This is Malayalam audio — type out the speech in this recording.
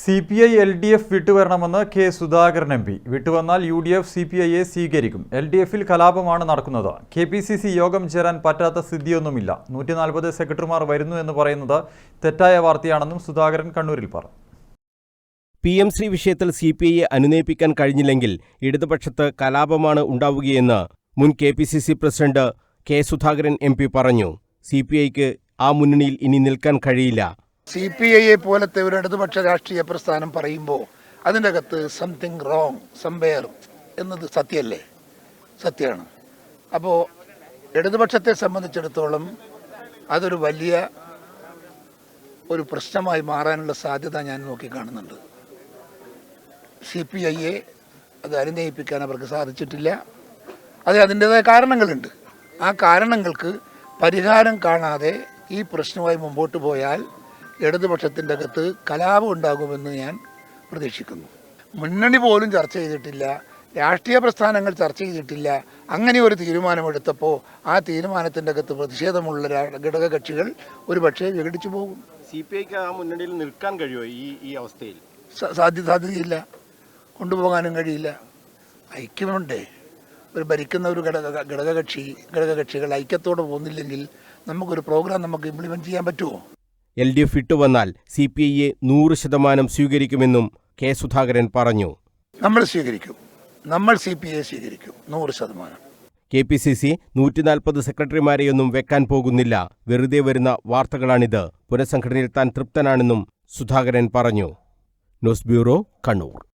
C P I L D F വിട്ടുവരണമെന്ന് K Sudhakaran M P. വിട്ടുവന്നാൽ U D F C P ഐയെ സ്വീകരിക്കും. എൽ ഡി എഫിൽ കലാപമാണ് നടക്കുന്നത്. കെ പി സി സി യോഗം ചേരാൻ പറ്റാത്ത സ്ഥിതിയൊന്നുമില്ല. നൂറ്റി നാൽപ്പത് സെക്രട്ടറിമാർ വരുന്നു എന്ന് പറയുന്നത് തെറ്റായ വാർത്തയാണെന്നും സുധാകരൻ കണ്ണൂരിൽ പറഞ്ഞു. പി എം ശ്രീ വിഷയത്തിൽ സി പി ഐയെ അനുനയിപ്പിക്കാൻ കഴിഞ്ഞില്ലെങ്കിൽ ഇടതുപക്ഷത്ത് കലാപമാണ് ഉണ്ടാവുകയെന്ന് മുൻ K P C C president K Sudhakaran M P പറഞ്ഞു. സി പി ഐക്ക് ആ മുന്നണിയിൽ ഇനി നിൽക്കാൻ കഴിയില്ല. സി പി ഐയെ പോലത്തെ ഒരു ഇടതുപക്ഷ രാഷ്ട്രീയ പ്രസ്ഥാനം പറയുമ്പോൾ അതിന്റെ അകത്ത് സംതിങ് റോങ് സംവെയർ എന്നത് സത്യമല്ലേ സത്യമാണ്. അപ്പോൾ ഇടതുപക്ഷത്തെ സംബന്ധിച്ചിടത്തോളം അതൊരു വലിയ ഒരു പ്രശ്നമായി മാറാനുള്ള സാധ്യത ഞാൻ നോക്കിക്കാണുന്നുണ്ട്. സി പി ഐയെ അത് അനുനയിപ്പിക്കാൻ അവർക്ക് സാധിച്ചിട്ടില്ല. അത് അതിന്റെതായ കാരണങ്ങളുണ്ട്. ആ കാരണങ്ങൾക്ക് പരിഹാരം കാണാതെ ഈ പ്രശ്നവുമായി മുമ്പോട്ട് പോയാൽ ഇടതുപക്ഷത്തിന്റെ അകത്ത് കലാപം ഉണ്ടാകുമെന്ന് ഞാൻ പ്രതീക്ഷിക്കുന്നു. മുന്നണി പോലും ചർച്ച ചെയ്തിട്ടില്ല രാഷ്ട്രീയ പ്രസ്ഥാനങ്ങൾ ചർച്ച ചെയ്തിട്ടില്ല. അങ്ങനെ ഒരു തീരുമാനമെടുത്തപ്പോൾ ആ തീരുമാനത്തിന്റെ അകത്ത് പ്രതിഷേധമുള്ള ഘടക കക്ഷികൾ ഒരു പക്ഷേ വിഘടിച്ചു പോകും. സി പി ഐക്ക് ആ മുന്നണിയിൽ നിൽക്കാൻ കഴിയുമോ ഈ ഈ അവസ്ഥയിൽ? സാധ്യ സാധ്യതയില്ല. കൊണ്ടുപോകാനും കഴിയില്ല. ഐക്യമുണ്ടേ. ഒരു ഭരിക്കുന്ന ഒരു ഘടക ഘടകകക്ഷി ഘടകകക്ഷികൾ ഐക്യത്തോടെ പോകുന്നില്ലെങ്കിൽ നമുക്കൊരു പ്രോഗ്രാം നമുക്ക് ഇംപ്ലിമെന്റ് ചെയ്യാൻ പറ്റുമോ? എൽ ഡി എഫ് ഇട്ടുവന്നാൽ സി പി ഐയെ നൂറ് ശതമാനം സ്വീകരിക്കുമെന്നും കെ സുധാകരൻ പറഞ്ഞു. നമ്മൾ സ്വീകരിക്കും. നമ്മൾ സി പി ഐ സ്വീകരിക്കും. നൂറ് ശതമാനം. കെ പി സി സി നൂറ്റിനാൽപ്പത് സെക്രട്ടറിമാരെയൊന്നും വെക്കാൻ പോകുന്നില്ല. വെറുതെ വരുന്ന വാർത്തകളാണിത്. പുനഃസംഘടനയിൽ താൻ തൃപ്തനാണെന്നും സുധാകരൻ പറഞ്ഞു. News bureau Kannur.